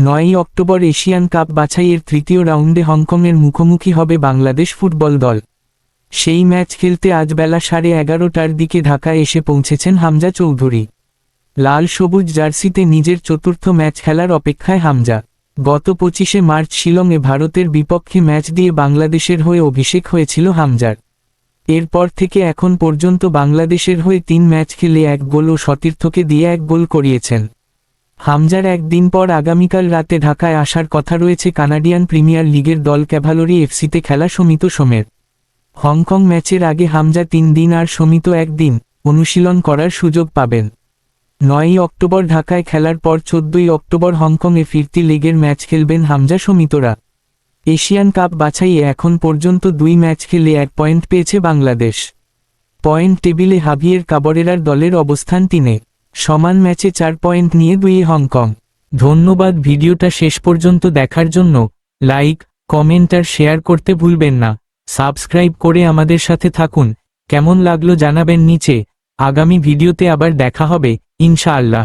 নয়ই October Asian cup বাছাইয়ের তৃতীয় রাউন্ডে হংকংয়ের মুখোমুখি হবে বাংলাদেশ ফুটবল দল। সেই ম্যাচ খেলতে আজ বেলা সাড়ে এগারোটার দিকে ঢাকায় এসে পৌঁছেছেন হামজা চৌধুরী। লাল সবুজ জার্সিতে নিজের চতুর্থ ম্যাচ খেলার অপেক্ষায় হামজা। গত পঁচিশে মার্চ শিলংয়ে ভারতের বিপক্ষে ম্যাচ দিয়ে বাংলাদেশের হয়ে অভিষেক হয়েছিল হামজার। এরপর থেকে এখন পর্যন্ত বাংলাদেশের হয়ে তিন ম্যাচ খেলে এক গোল ও সতীর্থকে দিয়ে এক গোল করিয়েছেন। হামজার একদিন পর আগামীকাল রাতে ঢাকায় আসার কথা রয়েছে কানাডিয়ান প্রিমিয়ার লিগের দল ক্যাভালরি এফসিতে খেলা সমিত সোমের হংকং ম্যাচের আগে হামজা তিন দিন আর সমিত একদিন অনুশীলন করার সুযোগ পাবেন। নয়ই অক্টোবর ঢাকায় খেলার পর চোদ্দই অক্টোবর হংকংয়ে ফিরতি লিগের ম্যাচ খেলবেন হামজা সমিতরা। এশিয়ান কাপ বাছাইয়ে এখন পর্যন্ত দুই ম্যাচ খেলে এক পয়েন্ট পেয়েছে বাংলাদেশ। পয়েন্ট টেবিলে হাবিয়ের কাবরেরার দলের অবস্থান তিনে। সমান ম্যাচে চার পয়েন্ট নিয়ে দুই হংকং। ধন্যবাদ ভিডিওটা শেষ পর্যন্ত দেখার জন্য। লাইক, কমেন্ট আর শেয়ার করতে ভুলবেন না। সাবস্ক্রাইব করে আমাদের সাথে থাকুন। কেমন লাগল জানাবেন নিচে। আগামী ভিডিওতে আবার দেখা হবে, ইনশাআল্লাহ।